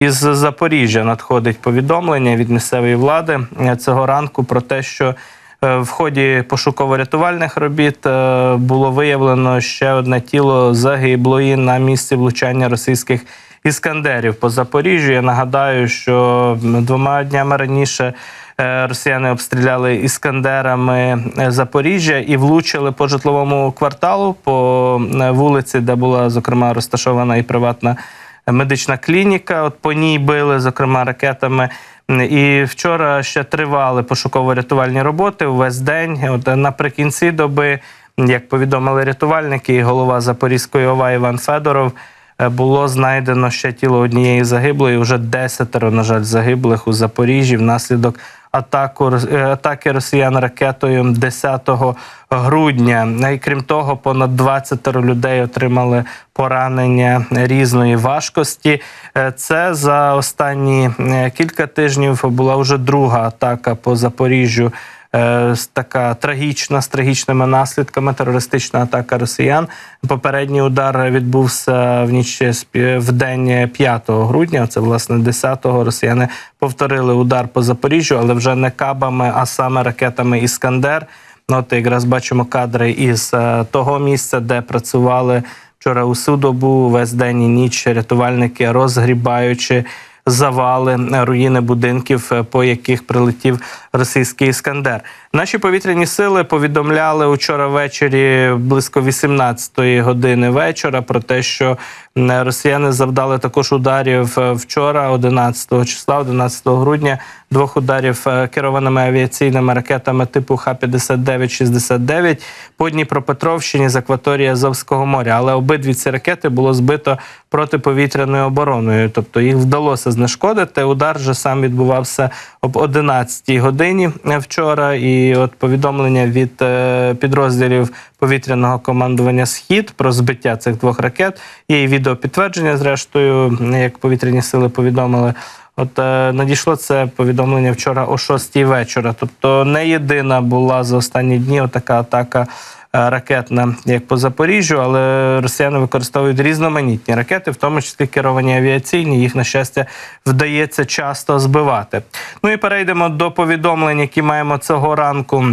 Із Запоріжжя надходить повідомлення від місцевої влади е, цього ранку про те, що е, в ході пошуково-рятувальних робіт е, було виявлено ще одне тіло загиблої на місці влучання російських іскандерів по Запоріжжю. Я нагадаю, що двома днями раніше росіяни обстріляли іскандерами Запоріжжя і влучили по житловому кварталу по вулиці, де була зокрема розташована і приватна медична клініка. От по ній били, зокрема, ракетами. І вчора ще тривали пошуково-рятувальні роботи увесь день. От наприкінці доби, як повідомили рятувальники, і голова Запорізької ОВА Іван Федоров. е, Було знайдено ще тіло однієї загиблої. Вже десятеро, на жаль, загиблих у Запоріжжі внаслідок атаку е, атаки росіян ракетою 10 грудня. І крім того, понад 20 людей отримали поранення різної важкості. Е, Це за останні е, кілька тижнів була вже друга атака по Запоріжжю. е, Така трагічна з трагічними наслідками терористична атака росіян. Попередній удар відбувся в ніч в день 5 грудня. Це власне 10-го. Росіяни повторили удар по Запоріжжю, але вже не кабами, а саме ракетами Іскандер. От якраз бачимо кадри із е, того місця, де працювали вчора усю добу, весь день і ніч рятувальники, розгрібаючи завали, е, руїни будинків, е, по яких прилетів російський іскандер. Наші повітряні сили повідомляли учора ввечері близько 18-ї години вечора про те, що росіяни завдали також ударів е, вчора, 11 числа, 11 грудня, двох ударів е, керованими авіаційними ракетами типу Х-59-69 по Дніпропетровщині з акваторії Азовського моря. Але обидві ці ракети було збито протиповітряною обороною, тобто їх вдалося знешкодити. Удар же сам відбувався об 11 годині е, вчора. І от повідомлення від е, підрозділів повітряного командування Схід про збиття цих двох ракет. Є і відеопідтвердження, зрештою, як повітряні сили повідомили. От е, надійшло це повідомлення вчора о 6 вечора. Тобто не єдина була за останні дні отака атака ракетна, як по Запоріжжю, але росіяни використовують різноманітні ракети, в тому числі керовані авіаційні. Їх, на щастя, вдається часто збивати. Ну і перейдемо до повідомлень, які маємо цього ранку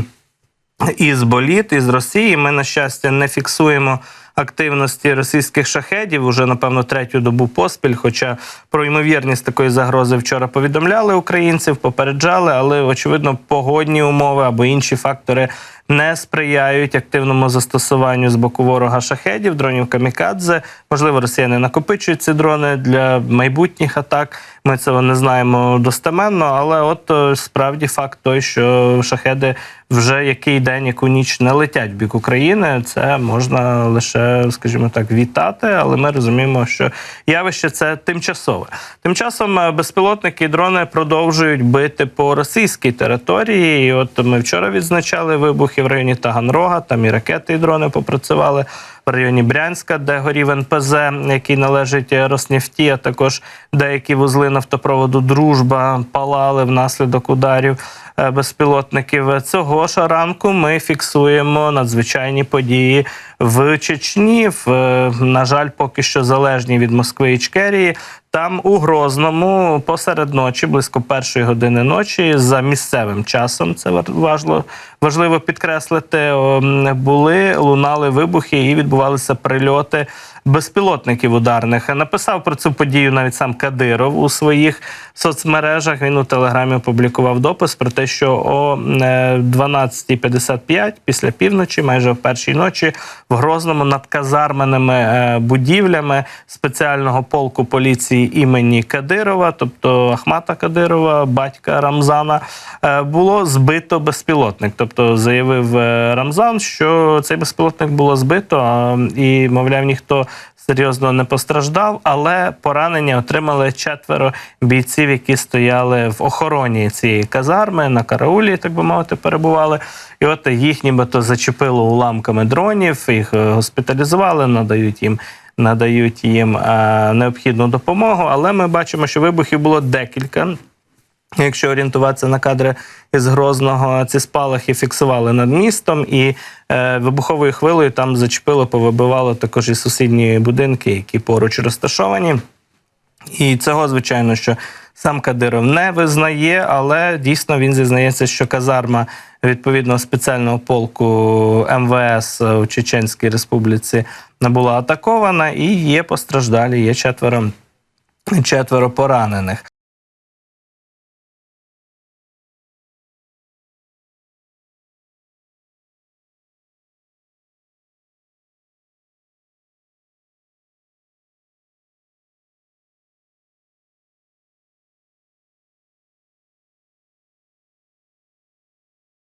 із боліт, із Росії. Ми, на щастя, не фіксуємо активності російських шахедів уже, напевно, третю добу поспіль. Хоча про ймовірність такої загрози вчора повідомляли українців, попереджали, але очевидно, погодні умови або інші фактори не сприяють активному застосуванню з боку ворога шахедів, дронів камікадзе. Можливо, росіяни накопичують ці дрони для майбутніх атак. Ми цього не знаємо достеменно, але от е, справді факт той, що шахеди вже який день, яку ніч не летять в бік України. Це можна лише, скажімо так, вітати, але ми розуміємо, що явище це тимчасове. Тим часом е, безпілотники і дрони продовжують бити по російській території. І от ми вчора відзначали вибухи в районі Таганрога. Там і ракети, і дрони попрацювали. В районі Брянська, де горів НПЗ, який належить Роснефті, а також деякі вузли нафтопроводу Дружба палали внаслідок ударів е, безпілотників. Цього ж ранку ми фіксуємо надзвичайні події в Чечні. В, е, на жаль, поки що залежні від Москви і Чкерії. Там у Грозному посеред ночі, близько першої години ночі, за місцевим часом, це важливо, важливо підкреслити, були лунали вибухи і відбувалися прильоти безпілотників ударних. Написав про цю подію навіть сам Кадиров у своїх соцмережах. Він у телеграмі опублікував допис про те, що о е, 12.55 після півночі, майже о першій ночі, в Грозному над казарменими е, будівлями спеціального полку поліції імені Кадирова, тобто Ахмата Кадирова, батька Рамзана, е, було збито безпілотник. Тобто заявив е, Рамзан, що цей безпілотник було збито, і, мовляв, ніхто серйозно не постраждав, але поранення отримали четверо бійців, які стояли в охороні цієї казарми на караулі, так би мовити, перебували. І от їх нібито зачепило уламками дронів, їх е, госпіталізували, надають їм. Надають їм е, необхідну допомогу, але ми бачимо, що вибухів було декілька. Якщо орієнтуватися на кадри із Грозного, ці спалахи фіксували над містом, і е, вибуховою хвилею там зачепило, повибивало також і сусідні будинки, які поруч розташовані. І цього, звичайно, що сам Кадиров не визнає, але дійсно він зізнається, що казарма відповідно спеціального полку МВС у Чеченській Республіці була атакована, і є постраждалі, є четверо, четверо поранених.